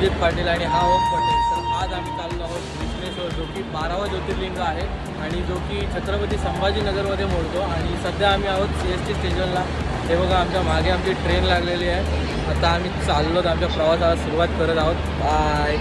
अभिजित पाटील आणि हा ओम पटेल. तर आज आम्ही चाललो आहोत विश्लेश्वर जो की बारावा ज्योतिर्लिंग आहे. आणि जो की छत्रपती संभाजीनगरमध्ये मोडतो. आणि सध्या आम्ही आहोत सी एस टी स्टेशनला. हे बघा आमच्या मागे आमची ट्रेन लागलेली आहे. आता आम्ही चाललो आमच्या प्रवासाला सुरुवात करत आहोत. बाय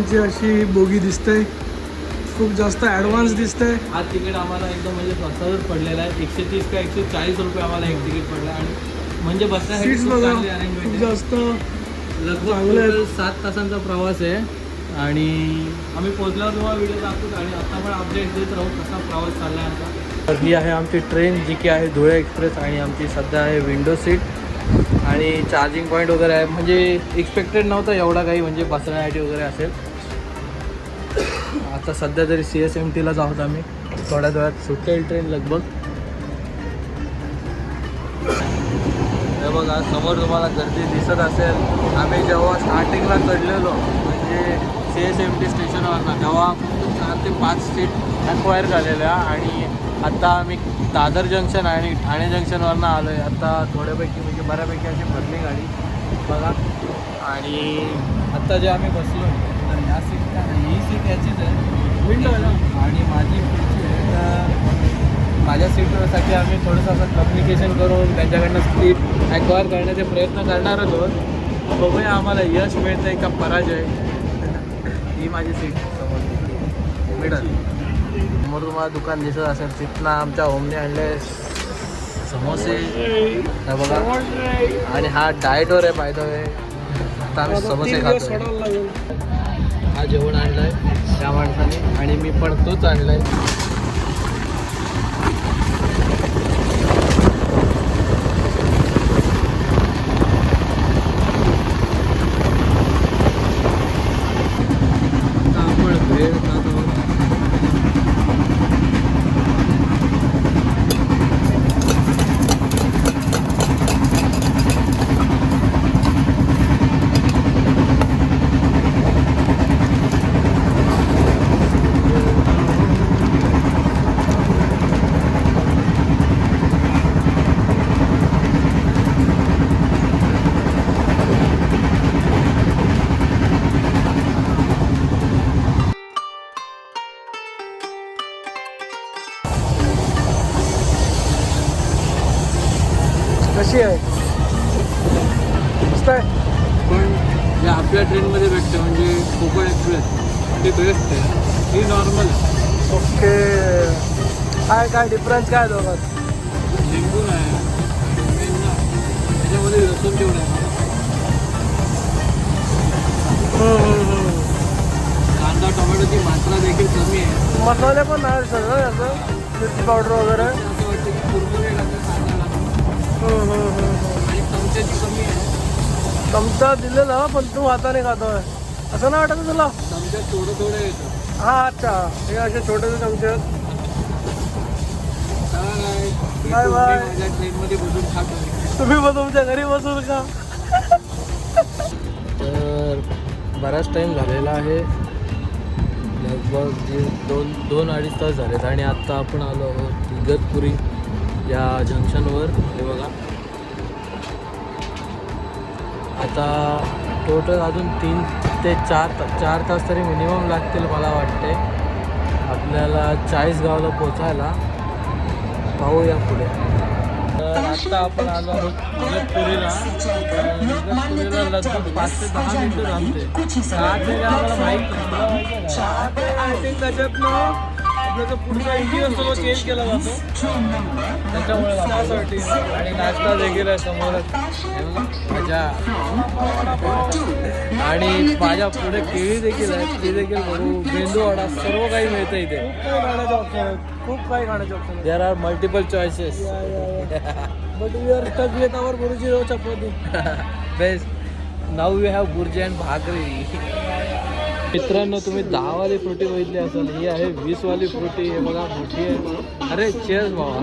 आमची अशी बोगी दिसते खूप जास्त ॲडव्हान्स दिसते हा तिकीट आम्हाला एकदम म्हणजे स्वस्तातच पडलेला आहे. एकशे तीस का एकशे चाळीस रुपये आम्हाला एक तिकीट पडलं आणि म्हणजे बसण्यासाठी सीट्स खूप बघा चांगली खूप arrangement आहे. जास्त लगभग चांगलं आहे. total सात तासांचा प्रवास आहे आणि आम्ही पोहोचल्यावर तुम्हाला व्हिडिओ दाखवतो आणि आता पण अपडेट देत राहू कसा प्रवास चालला आहे आता तर ही आहे आमची ट्रेन जी की आहे धुळे एक्सप्रेस आणि आमची सध्या आहे विंडो सीट आणि चार्जिंग पॉईंट वगैरे आहे. म्हणजे एक्सपेक्टेड नव्हतं एवढा काही म्हणजे बसण्यासाठी वगैरे असेल. आता सध्या तरी सी एस एम टीलाच आहोत आम्ही थोड्या वेळात सुटेल ट्रेन लगभग. हे बघा समोर तुम्हाला गर्दी दिसत असेल. आम्ही जेव्हा स्टार्टिंगला चढलेलो म्हणजे सी एस एम टी स्टेशनवरनं तेव्हा चार ते पाच सीट ॲक्वायर झालेल्या आणि आत्ता आम्ही दादर जंक्शन आणि ठाणे जंक्शनवरनं आलो आहे आता थोड्यापैकी म्हणजे बऱ्यापैकी अशी भरली गाडी. बघा. आणि आत्ता जे आम्ही बसलो तर ह्या सीट ही सीट याचीच आहे. विंडो आणि माझी पुढची आहे तर माझ्या सीटसाठी आम्ही थोडंसं असं कम्युनिकेशन करून त्यांच्याकडनं सीट ॲक्वायर करण्याचे प्रयत्न करणारच आहोत. बघूया आम्हाला यश मिळतं आहे का पराजय. ही माझी सीट समोर मिळत समोर तुम्हाला दुकान दिसत असेल तिथनं आमच्या होमने आणले समोसे. हे बघा. आणि हा डाएटवर आहे पाहिजे आता आम्ही समोसे खातो हा जेवण आणलाय. त्या माणसाने आणि मी पण तोच आणलाय. ओके. काय काय डिफरन्स काय दोघात? लिंबू वेंगा. त्याच्यामध्ये लसूण आहे कांदा टोमॅटोची मात्रा देखील कमी आहे. मसाले पण नाही सगळं याचं. मिरची पावडर वगैरे. असं वाटतं की लागतात कांदा. आणि चमच्याची कमी आहे. चमचा दिलेला पण तू हाताने खातोय. असं नाही वाटत तुला? चमच्यात थोडं थोडं येतं. हा अच्छा हे असे छोटेसे चमचे. आहेत bye. माझ्या ट्रेनमध्ये बसून खातो तुम्ही पण तुमच्या घरी बसून का तर बराच टाईम झालेला आहे. लगभग जे दोन दोन अडीच तास झालेत आणि आत्ता आपण आलो आहोत इगतपुरी या जंक्शनवर. हे बघा. आता टोटल अजून तीन ते चार ता चार तास तरी मिनिमम लागतील मला वाटते. आपल्याला चाळीसगावला पोचायला. पाहूया पुढे. तर आता आपण आलो आहोत इगतपुरीला इगतपुरीला लगभग पाच ते दहा मिनिटं थांबते का ते आम्हाला माहीत? आय थिंक त्याच्यातनं पुढचा असतो तो चेंज केला जातो. त्याच्यामुळे आणि नाश्ता देखील बघा, मजा. आणि माझ्या पुढे केळी देखील आहेत ती देखील बघू. मेंदू वडा सर्व काही मिळतं इथे. खूप काही खाण्याचे ऑप्शन आहेत. खूप काही खाण्याचे ऑप्शन आहेत. There are multiple choices but we are stuck with our guruji row chapati best now you have bhurji and bhakri मित्रांनो तुम्ही दहावाली फ्रुटी बघितली असाल. ही आहे वीसवाली फ्रुटी हे बघा मोठी आहे. अरे चेअर्स बाबा.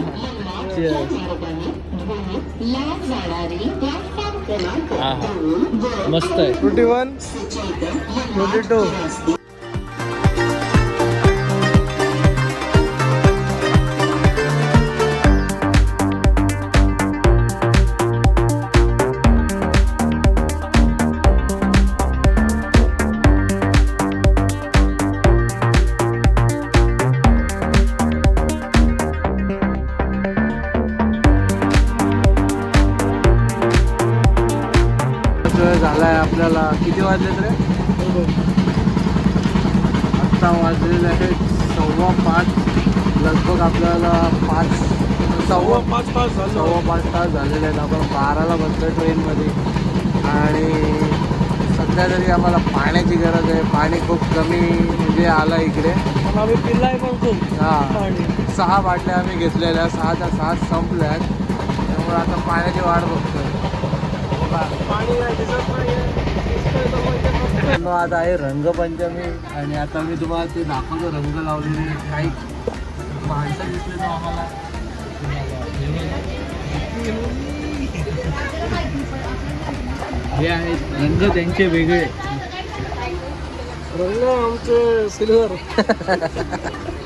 चेअर्स लांब जाणारी प्लॅटफॉर्म हा हा. मस्त आहे. ट्वेंटी वन ट्वेंटी टू वाजलेत रे आत्ता वाजलेले आहेत सव्वा पाच. लगभग आपल्याला पाच सव्वा पाच झालं. सव्वा पाच तास झालेले आहेत. आपण बाराला बसतो ट्रेनमध्ये. आणि सध्या तरी आम्हाला पाण्याची गरज आहे. पाणी खूप कमी म्हणजे आलं इकडे. आम्ही पिल्लाय पण खूप. हा. सहा बाटल्या आम्ही घेतलेल्या सहाच्या सहा संपल्यात. त्यामुळे आता पाण्याची वाट बघतोय. पाणी मित्रांनो, आज आहे रंगपंचमी आणि आता मी तुम्हाला ते दाखवतो रंग लावलेले काही माणसं दिसले तर आम्हाला. हे आहेत रंग त्यांचे वेगळे. रंग आमचे सिल्वर.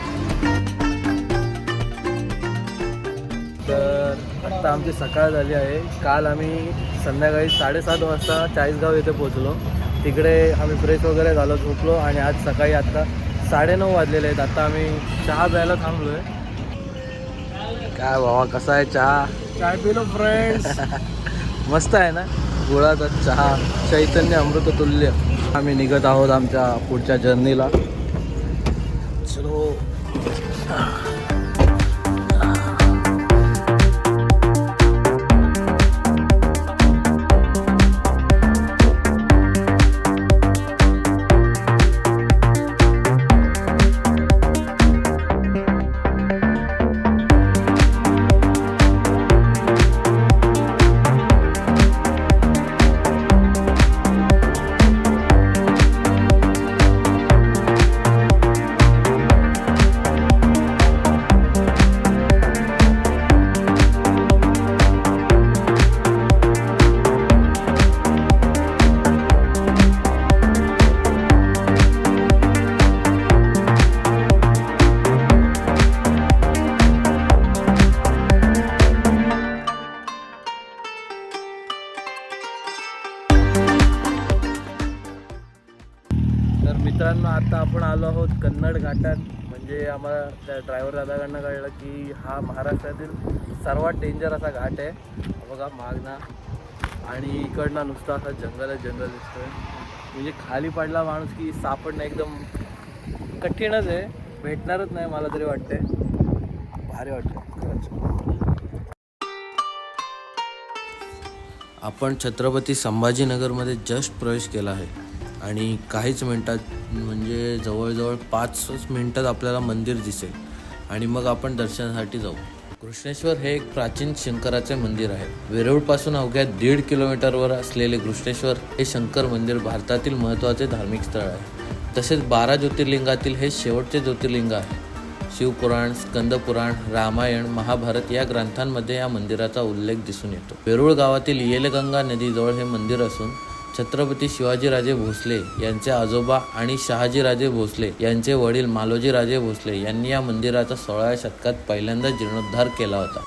आत्ता आमची सकाळ झाली आहे. काल आम्ही संध्याकाळी साडेसात वाजता चाळीसगाव येथे पोहोचलो. तिकडे आम्ही फ्रेश वगैरे झालो झोपलो आणि आज सकाळी आत्ता साडेनऊ वाजलेले आहेत. आता आम्ही चहा प्यायला थांबलो आहे काय बाबा कसा आहे चहा? काय पिलो फ्रेंड्स मस्त आहे ना? गुळाचा चहा. चैतन्य अमृत तुल्य. आम्ही निघत आहोत आमच्या पुढच्या जर्नीला चलो. कन्नड घाटात म्हणजे आम्हाला त्या ड्रायव्हर दादाकडनं कळलं की हा महाराष्ट्रातील सर्वात डेंजर असा घाट आहे. बघा मागना. आणि इकडनं नुसतं जंगल आहे जंगल दिसतोय. म्हणजे खाली पडला माणूस की सापडणं एकदम कठीणच आहे. भेटणारच नाही मला तरी वाटतंय. भारी वाटतं खरंच. आपण छत्रपती संभाजीनगरमध्ये जस्ट प्रवेश केला आहे. आणि काहीच मिनटात म्हणजे जवळजवळ पाचच मिनटात आपल्याला मंदिर दिसेल. आणि मग आपण दर्शनासाठी जाऊ. कृष्णेश्वर हे एक प्राचीन शंकराचे मंदिर आहे. वेरूळपासून अवघ्या दीड किलोमीटरवर असलेले कृष्णेश्वर हे शंकर मंदिर भारतातील महत्त्वाचे धार्मिक स्थळ आहे. तसेच बारा ज्योतिर्लिंगातील हे शेवटचे ज्योतिर्लिंग आहे. शिवपुराण स्कंदपुराण रामायण महाभारत या ग्रंथांमध्ये या मंदिराचा उल्लेख दिसून येतो. वेरूळ गावातील येलगंगा नदीजवळ हे मंदिर असून छत्रपती शिवाजीराजे भोसले यांचे आजोबा आणि शहाजीराजे भोसले यांचे वडील मालोजीराजे भोसले यांनी या मंदिराचा सोळाव्या शतकात पहिल्यांदा जीर्णोद्धार केला होता.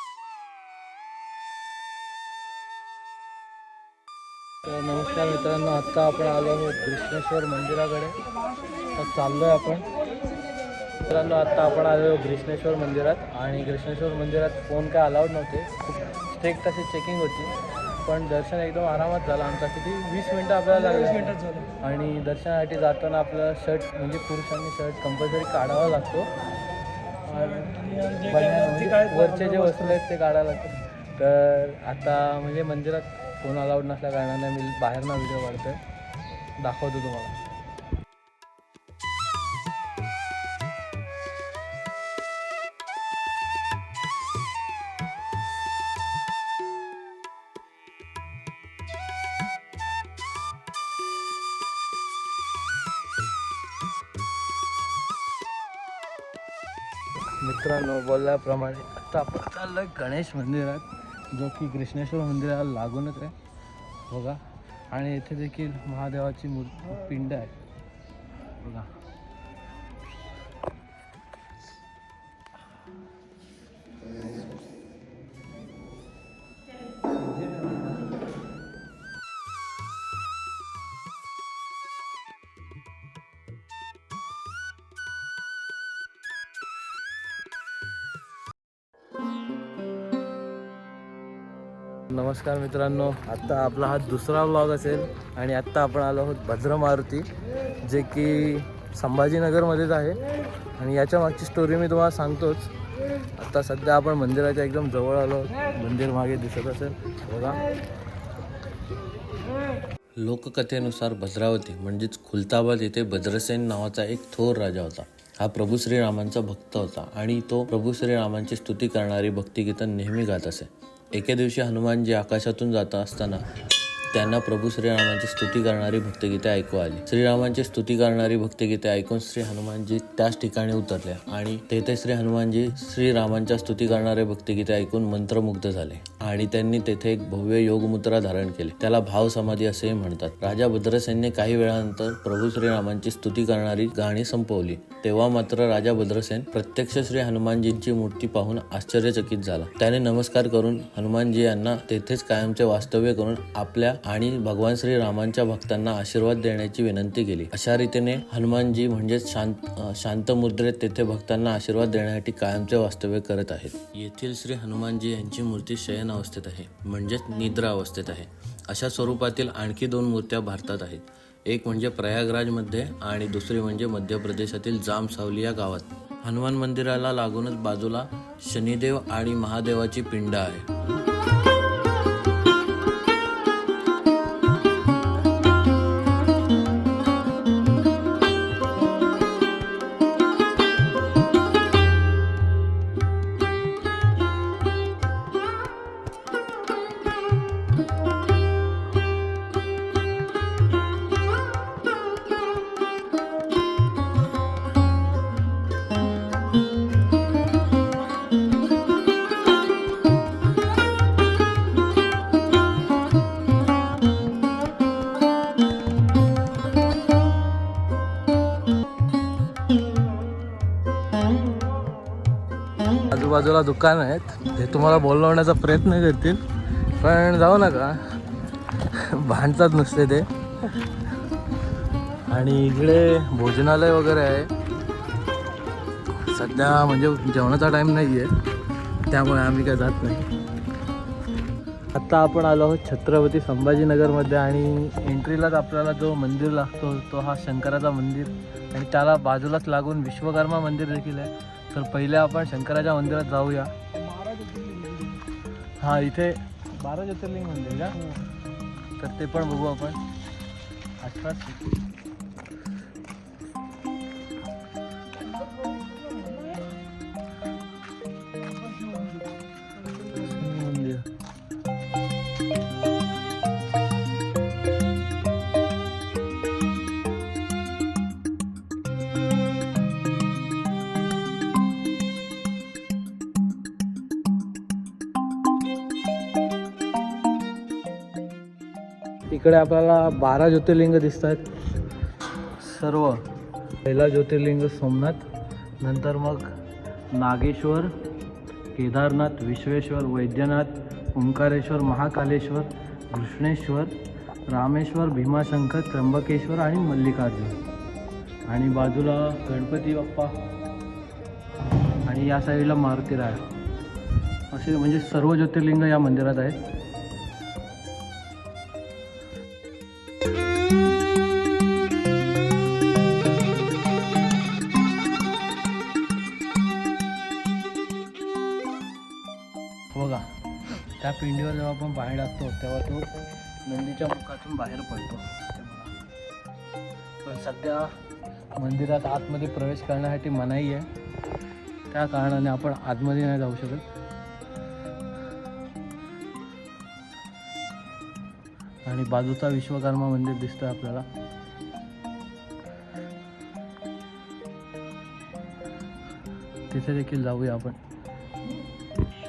तर नमस्कार मित्रांनो आत्ता आपण आलो आहोत घृष्णेश्वर मंदिराकडे. तर चाललोय आपण. मित्रांनो आत्ता आपण आलो घृष्णेश्वर मंदिरात. आणि घृष्णेश्वर मंदिरात फोन काय अलाउड नव्हते. खूप स्ट्रिक्ट अशी चेकिंग होती. पण दर्शन एकदम आरामात झालं. आमचा किती? वीस मिनटं आपल्याला लागली. मिनिटात झालं. आणि दर्शनासाठी जाताना आपलं शर्ट म्हणजे पुरुषांनी शर्ट कंपल्सरी काढावा लागतो. आणि जे बनियान काय काय वरचे जे वस्त्र आहेत ते काढायला लागतात तर आता म्हणजे मंदिरात फोन अलाउड नसल्या कारणाने मी बाहेरनं व्हिडिओ काढतोय. दाखवतो तुम्हाला. मित्रांनो बोलल्याप्रमाणे आता आपण चाललोय गणेश मंदिरात जो की कृष्णेश्वर मंदिराला लागूनच आहे. बघा. आणि इथे देखील महादेवाची मूर्ती पिंड आहे. बघा. नमस्कार मित्रांनो आत्ता आपला हा दुसरा ब्लॉग असेल आणि आत्ता आपण आलो आहोत भद्र मारुती जे की संभाजीनगरमध्येच आहे. आणि याच्या मागची स्टोरी मी तुम्हाला सांगतोच. आत्ता सध्या आपण मंदिराच्या एकदम जवळ आलो मंदिर मागे दिसत असेल. बघा. लोककथेनुसार भद्रावती म्हणजेच खुलताबाद येथे भद्रसेन नावाचा एक थोर राजा होता. हा प्रभू श्रीरामांचा भक्त होता आणि तो प्रभू श्रीरामांची स्तुती करणारी भक्तिगीतं नेहमी गात असे. एके दिवशी हनुमानजी आकाशातून जात असताना त्यांना प्रभू श्रीरामांची स्तुती करणारी भक्तगीते ऐकू आली. श्रीरामांची स्तुती करणारी भक्तगीते ऐकून श्री हनुमानजी त्याच ठिकाणी उतरले आणि तेथे श्री हनुमानजी श्रीरामांच्या स्तुती करणारे भक्तगीते ऐकून मंत्रमुग्ध झाले आणि त्यांनी तेथे एक भव्य योगमुद्रा धारण केली. त्याला भाव समाधी असेही म्हणतात. राजा भद्रसेनने काही वेळानंतर प्रभू श्रीरामांची स्तुती करणारी गाणी संपवली. तेव्हा मात्र राजा भद्रसेन प्रत्यक्ष श्री हनुमानजींची मूर्ती पाहून आश्चर्यचकित झाला. त्याने नमस्कार करून हनुमानजी यांना तेथेच कायमचे वास्तव्य करून आपल्या आणि भगवान श्री रामांच्या भक्तांना आशीर्वाद देण्याची विनंती केली. अशा रीतीने हनुमानजी म्हणजेच शांत शांत मुद्रेत तेथे भक्तांना आशीर्वाद देण्यासाठी कायमचे वास्तव्य करत आहेत. येथील श्री हनुमानजी यांची मूर्ती शयन अवस्थेत आहे म्हणजेच निद्रा अवस्थेत आहे. अशा स्वरूपातील आणखी दोन मूर्त्या भारतात आहेत. एक म्हणजे प्रयागराजमध्ये आणि दुसरी म्हणजे मध्य प्रदेशातील जाम सावली या गावात. हनुमान मंदिराला लागूनच बाजूला शनिदेव आणि महादेवाची पिंड आहे. आजूबाजूला दुकान आहेत. ते तुम्हाला बोलवण्याचा प्रयत्न करतील. पण जाऊ नका. भांडतात नुसते ते. आणि इकडे भोजनालय वगैरे आहे. सध्या म्हणजे जेवणाचा टाईम नाही आहे त्यामुळे आम्ही काय जात नाही. आत्ता आपण आलो आहोत छत्रपती संभाजीनगरमध्ये आणि एंट्रीलाच आपल्याला जो मंदिर लागतो तो हा शंकराचा मंदिर. आणि त्याला बाजूलाच लागून विश्वकर्मा मंदिर देखील आहे. तर पहिले आपण शंकराच्या मंदिरात जाऊया. हा इथे बारा ज्योतिर्लिंग मंदिर का? तर ते पण बघू आपण. अठरा इकडे आपल्याला बारा ज्योतिर्लिंग दिसत आहेत सर्व. पहिला ज्योतिर्लिंग सोमनाथ नंतर मग नागेश्वर केदारनाथ विश्वेश्वर वैद्यनाथ ओंकारेश्वर महाकालेश्वर कृष्णेश्वर रामेश्वर भीमाशंकर त्र्यंबकेश्वर आणि मल्लिकार्जुन. आणि बाजूला गणपती बाप्पा आणि या साईडला मारुती राय. असे म्हणजे सर्व ज्योतिर्लिंग या मंदिरात आहेत. जेव्हा आपण बाहेर टाकतो तेव्हा तो नंदीच्या मुखातून बाहेर पडतो. पण सध्या मंदिरात आतमध्ये प्रवेश करण्यासाठी मनाई आहे. त्या कारणाने आपण आतमध्ये नाही जाऊ शकत. आणि बाजूचा विश्वकर्मा मंदिर दिसतोय आपल्याला. तिथे देखील जाऊया आपण.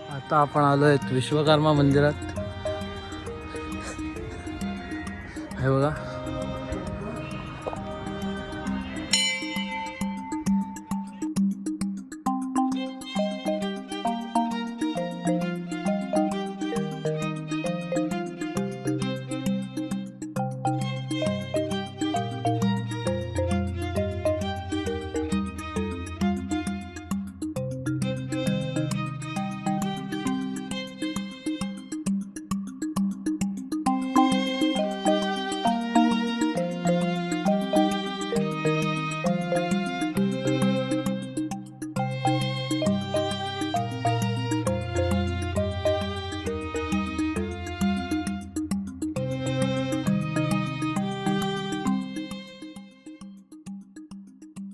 आता आपण आलो आहेत विश्वकर्मा मंदिरात. हे बघा